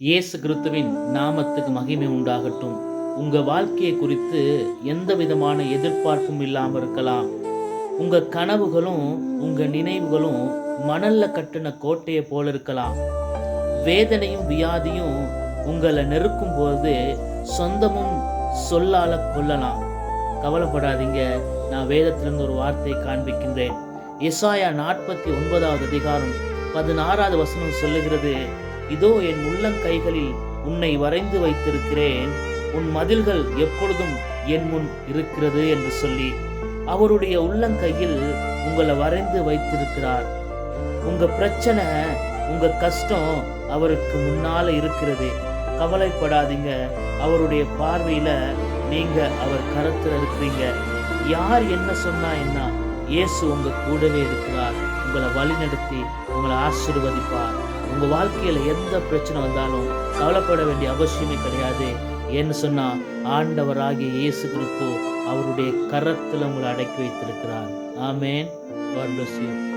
இயேசு கிறிஸ்துவின் நாமத்துக்கு மகிமை உண்டாகட்டும். உங்கள் வாழ்க்கையை குறித்து எந்த விதமான எதிர்பார்ப்பும் இல்லாமல் இருக்கலாம். உங்கள் கனவுகளும் உங்கள் நினைவுகளும் மணலில் கட்டின கோட்டையை போல இருக்கலாம். வேதனையும் வியாதியும் உங்களை நெருக்கும் போது சொந்தமும் சொல்லால கொல்லலாம் கவலைப்படாதீங்க. நான் வேதத்திலிருந்து ஒரு வார்த்தையை காண்பிக்கின்றேன். இசாயா நாற்பத்தி ஒன்பதாவது அதிகாரம் பதினாறாவது வசனம் சொல்லுகிறது இதோ என் உள்ளங்கைகளில் உன்னை வரைந்து வைத்திருக்கிறேன். உன் மதில்கள் எப்பொழுதும் என் முன் இருக்கிறது என்று சொல்லி அவருடைய உள்ளங்கையில் உங்களை வரைந்து வைத்திருக்கிறார். உங்க பிரச்சனை உங்க கஷ்டம் அவருக்கு முன்னால இருக்கிறது. கவலைப்படாதீங்க. அவருடைய பார்வையில நீங்க அவர் கருத்துல இருக்கிறீங்க. யார் என்ன சொன்னா என்ன? இயேசு உங்க கூடவே இருக்கிறார். உங்களை வழிநடத்தி உங்களை ஆசீர்வதிப்பார். உங்க வாழ்க்கையில எந்த பிரச்சனை வந்தாலும் கவலைப்பட வேண்டிய அவசியமே கிடையாது. ஏன்னு சொன்னா ஆண்டவராகிய இயேசு கிறிஸ்து அவருடைய கரத்தில் உங்களை அடக்கி வைத்திருக்கிறார். ஆமேன். God